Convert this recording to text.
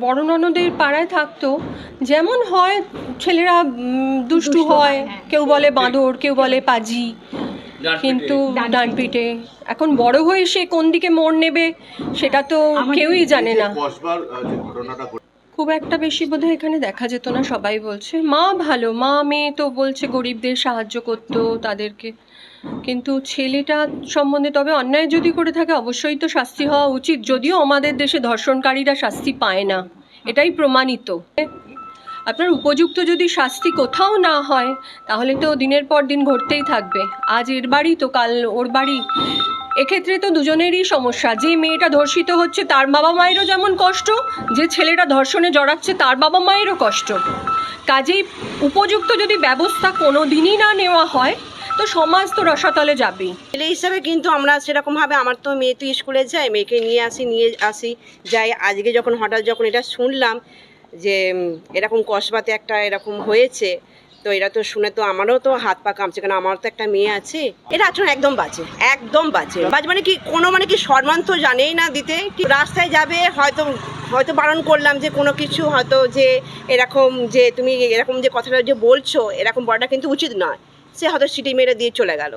বড় ননদের পাড়ায় থাকতো যেমন হয় ছেলেরা দুষ্টু হয় কেউ বলে বাঁদর কেউ বলে পাজি কিন্তু ডানপিটে। এখন বড় হয়ে সে কোন দিকে মোড় নেবে সেটা তো কেউই জানে না। খুব একটা বেশি বোধহয় এখানে দেখা যেত না, সবাই বলছে, মা ভালো, মা মেয়ে তো বলছে গরিবদের সাহায্য করতো তাদেরকে। কিন্তু ছেলেটা সম্বন্ধে তবে অন্যায় যদি করে থাকে, অবশ্যই তো শাস্তি হওয়া উচিত। যদিও আমাদের দেশে ধর্ষণকারীরা শাস্তি পায় না, এটাই প্রমাণিত। আপনার উপযুক্ত যদি শাস্তি কোথাও না হয়, তাহলে তো দিনের পর দিন ঘটতেই থাকবে। আজ এর বাড়ি তো কাল ওর বাড়ি। এক্ষেত্রে তো দুজনেরই সমস্যা। যে মেয়েটা ধর্ষিত হচ্ছে, তার বাবা মায়েরও যেমন কষ্ট, যে ছেলেটা ধর্ষণে জড়াচ্ছে, তার বাবা মায়েরও কষ্ট। কাজেই উপযুক্ত যদি ব্যবস্থা কোনো দিনই না নেওয়া হয়, তো সমাজ তো রসাতলে যাবেই। ছেলে হিসাবে কিন্তু আমরা সেরকমভাবে, আমার তো মেয়ে তো স্কুলে যায়, মেয়েকে নিয়ে আসি নিয়ে আসি, যাই। আজকে যখন হঠাৎ যখন এটা শুনলাম যে এরকম কসবাতে একটা এরকম হয়েছে তো এরা তো শুনে তো আমারও তো হাত পা কামছে কেন আমারও তো একটা মেয়ে আছে। এটা আচরণ একদম বাজে একদম বাজে। বাজে মানে কি, কোনো মানে কি সম্মান তো জানেই না দিতে, কি রাস্তায় যাবে, হয়তো হয়তো বারণ করলাম যে কোনো কিছু, হয়তো যে এরকম যে তুমি এরকম যে কথাটা যে বলছো, এরকম বলাটা কিন্তু উচিত নয়। সে হয়তো সিটি মেরে দিয়ে চলে গেল।